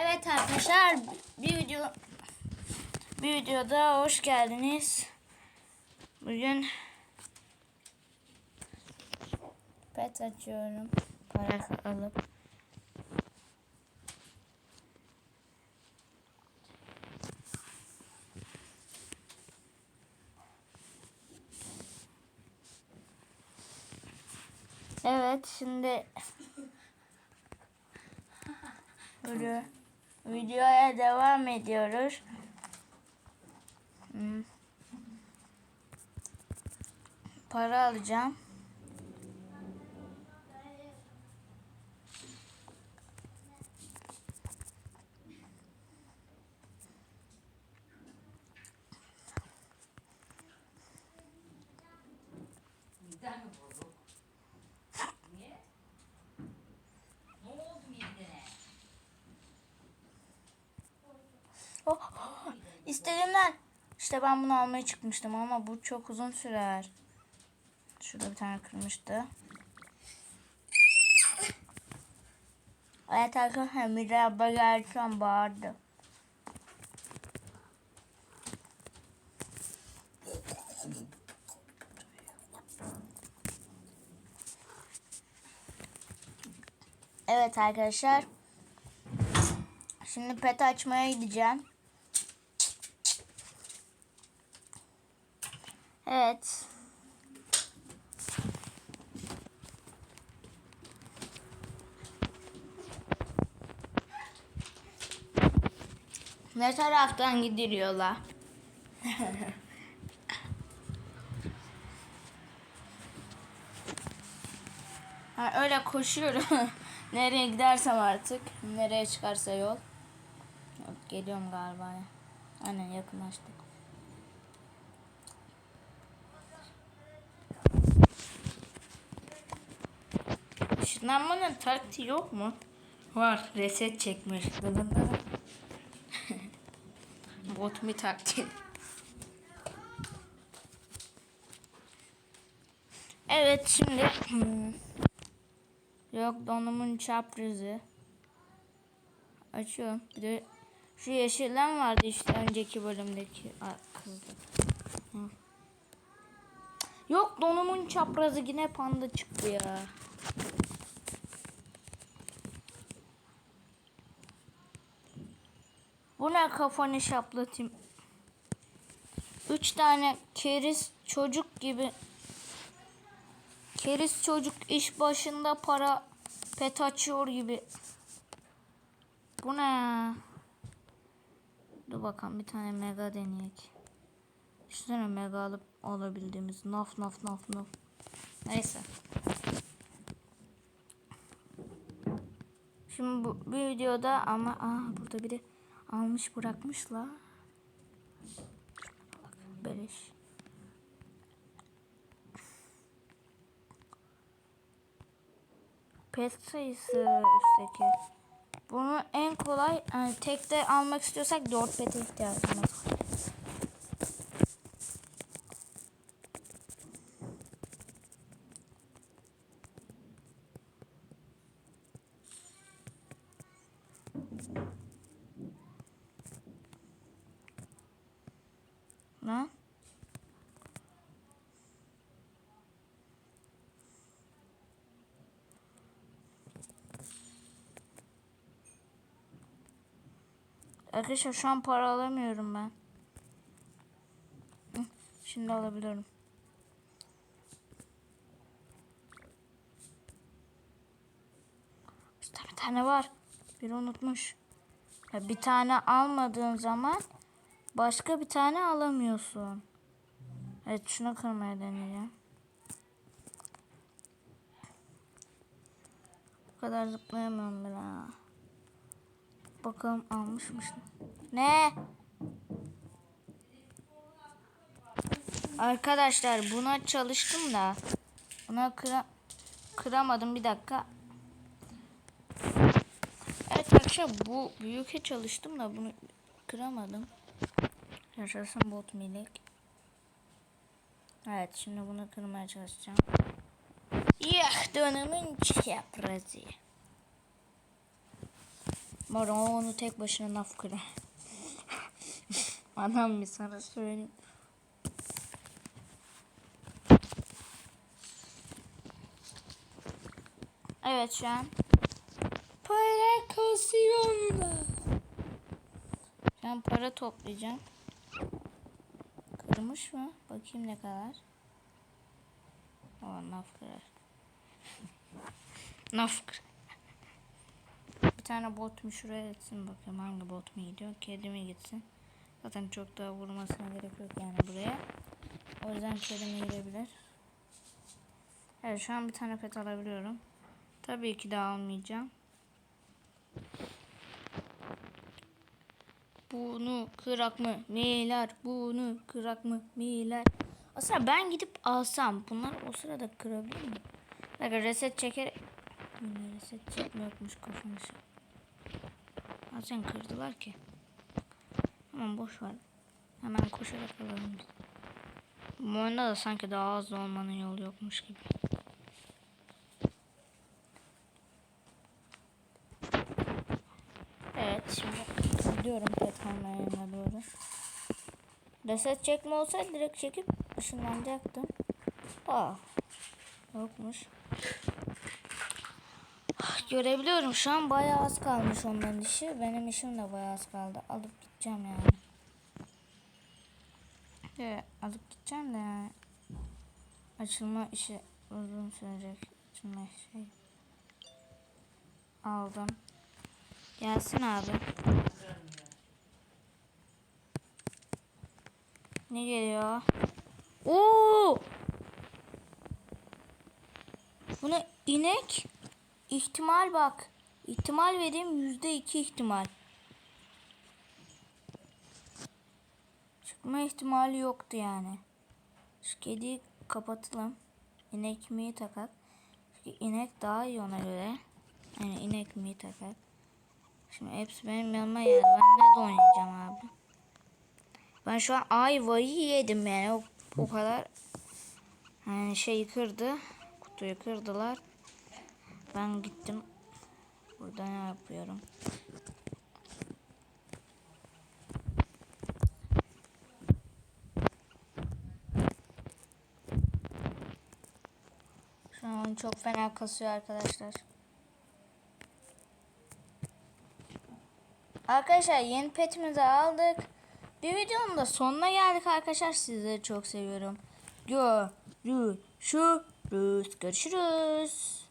Evet arkadaşlar bir video bir videoda hoş geldiniz. Bugün pet açıyorum. Para alıp. Evet şimdi Video, videoya devam ediyoruz. Hmm. Para alacağım. Bizden mi? Oh, istediğimden. İşte ben bunu almaya çıkmıştım ama bu çok uzun sürer. Şurada bir tane kırmıştı. Evet arkadaşlar Mira abla an bağırdı. Evet arkadaşlar. Şimdi pet açmaya gideceğim. Evet. Ne taraftan gidiliyorlar? ha, öyle koşuyorum. Nereye gidersem artık. Nereye çıkarsa yol. Yok, geliyorum galiba. Aynen yakınlaştık. Işınlanmanın taktiği yok mu? Var. Reset çekmiş. Bot mi taktiği? Evet şimdi hmm, yok donumun çaprazı açıyorum. Bir de şu yeşilden vardı işte önceki bölümdeki kızdı. Yok donumun çaprazı yine panda çıktı ya. Bu ne kafanı şaplatayım. Üç tane keriz çocuk gibi. Keriz çocuk iş başında para pet açıyor gibi. Bu ne? Dur bakalım bir tane mega deneyek. Düşünsene mega alıp alabildiğimiz naf naf naf naf. Neyse. Şimdi bu bir videoda ama aa burada biri almış bırakmışlar. Bak beleş. Pet sayısı üstteki. Bunu en kolay yani tekte almak istiyorsak 4 pete ihtiyacımız var. Ne? Arkadaşlar şu an para alamıyorum ben. Şimdi alabiliyorum. İşte bir tane var. Biri unutmuş. Ya bir tane almadığın zaman başka bir tane alamıyorsun. Evet şunu kırmaya deneyeceğim. Bu kadar zıplayamıyorum ben ha. Bakalım almış mısın? Ne? Arkadaşlar buna çalıştım da buna kıra kıramadım bir dakika. Evet arkadaşlar bu büyüke çalıştım da bunu kıramadım. Yaşasın bot minik. Evet şimdi bunu kırmaya çalışacağım. Yah dönümün çaprazı. Moro onu tek başına naf kırar. Adam bir sana söyleyeyim. Evet şu an para kasıyorum Ben para toplayacağım. Kırmış mı? Bakayım ne kadar. O naf kırar. naf kırar. Tane bot mu şuraya gitsin bakayım hangi bot mu gidiyor. Kedi mi gitsin. Zaten çok daha vurmasına gerek yok yani buraya. O yüzden kedi mi gidebilir. Evet şu an bir tane pet alabiliyorum. Tabii ki de almayacağım. Bunu kırak mı miler? Bunu kırak mı miler? Aslında ben gidip alsam bunlar o sırada kırabilir mi? Bak reset çeker. Reset çekmiyormuş kafamı. Zaten kırdılar ki. Hemen boş ver. Hemen koşarak alalım. Bu oyunda da sanki daha az olmanın yolu yokmuş gibi. Evet şimdi gidiyorum Petron'un yanına doğru. Reset çekme olsaydı direkt çekip ışınlanacaktım. Aa, yokmuş. Ah, Görebiliyorum şu an bayağı az kalmış onların işi. Benim işim de bayağı az kaldı. Alıp gideceğim yani. Evet, alıp gideceğim de yani. Açılma işi uzun sürecek. Açılma şey. Aldım. Gelsin abi. Ne geliyor? Oo! Bu ne? inek? İhtimal bak. İhtimal vereyim yüzde iki ihtimal. Çıkma ihtimali yoktu yani. Şu kediyi kapatalım. İnek mi takak? Çünkü inek daha iyi ona göre. Yani inek mi takak? Şimdi hepsi benim yanıma geldi. Ben ne oynayacağım abi? Ben şu an ayvayı yedim yani. O, o kadar yani şey kırdı. Kutuyu kırdılar. Ben gittim. Burada ne yapıyorum? Şu an çok fena kasıyor arkadaşlar. Arkadaşlar yeni petimizi aldık. Bir videonun da sonuna geldik arkadaşlar. Sizleri çok seviyorum. Görüşürüz. Görüşürüz.